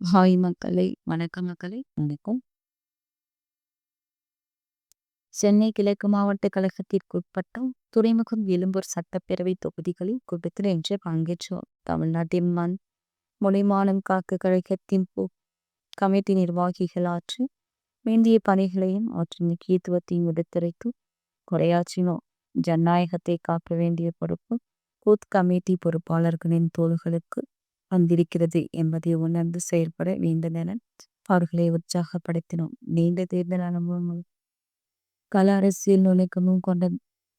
Hi மக்களை வணக்கம் மக்களை வணக்கம். சென்னை கிழக்கு மாவட்ட கழகத்திற்குட்பட்ட துறைமுகம், எழும்பூர் சட்டப்பேரவை தொகுதிகளில் கூட்டத்தில் இன்று பங்கேற்றோர். தமிழ்நாட்டின் மண், மொழிமானம் காக்க கழகத்தின் கமிட்டி நிர்வாகிகள் ஆற்றி வேண்டிய பணிகளையும் அவற்றின் முக்கியத்துவத்தையும் எடுத்துரைத்து உரையாற்றினோம். ஜனநாயகத்தை காக்க வேண்டிய பொறுப்பு கூத் கமிட்டி பொறுப்பாளர்களின் தோள்களுக்கு வந்திருக்கிறது என்பதை உணர்ந்து செயல்பட வேண்டுமென அவர்களை உற்சாகப்படுத்தினோம். நீண்ட தேர்தல் அனுபவங்கள் கல அரசியல் நுழைக்கமும் கொண்ட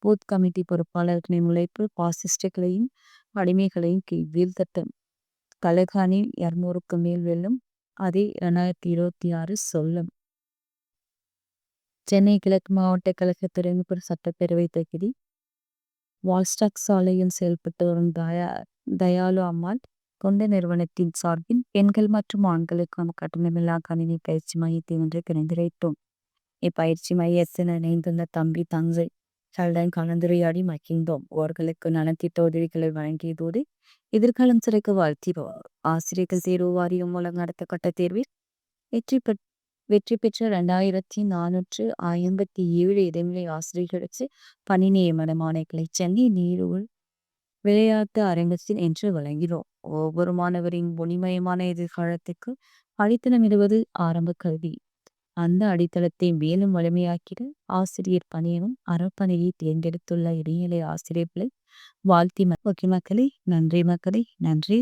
பூத் கமிட்டி பொறுப்பாளர்களின் உழைப்பு பாசிஸ்டுகளையும் அடிமைகளையும் வீழ்த்தட்டும். கழக இருநூறுக்கு மேல் வெல்லும். அதே இரண்டாயிரத்தி இருபத்தி ஆறு சொல்லும். சென்னை கிழக்கு மாவட்ட கழக துறைமுக சட்டப்பேரவை தொகுதி வால்ஸ்டாக் சாலையில் செயல்பட்டு வரும் தயா தயாளு அம்மாள் தொண்டு நிறுவனத்தின் சார்பில் பெண்கள் மற்றும் ஆண்களுக்கான கட்டணமில்லா கணினி பயிற்சி மையத்தை ஒன்று திறந்துரைத்தோம். இப்பயிற்சி மையத்தில் இணைந்துள்ள தம்பி தங்கை களுடன் கலந்துரையாடி மகிழ்ந்தோம். அவர்களுக்கு நலத்திட்ட உதவிகளை வழங்கியதோடு எதிர்காலம் சிறக்க வாழ்த்தினோம். ஆசிரியர்கள் தேர்வு வாரியம் மூலம் நடத்தப்பட்ட தேர்வில் வெற்றி பெற் வெற்றி பெற்ற இரண்டாயிரத்தி நானூற்று ஐம்பத்தி ஏழு இடைநிலை ஆசிரியர்களுக்கு பணி நியமன ஆணைகளை சென்னை நீரூர் விளையாட்டு அரங்கத்தில் என்று வழங்கினோம். ஒவ்வொரு மாணவரின் ஒளிமயமான எதிர்காலத்துக்கு அடித்தளமிடுவது ஆரம்ப கல்வி. அந்த அடித்தளத்தை மேலும் வலிமையாக்கிட ஆசிரியர் பணியனும் அறப்பணியை தேர்ந்தெடுத்துள்ள இடைநிலை ஆசிரியர்களை வாழ்த்தி மக்களே நன்றி மக்களே நன்றி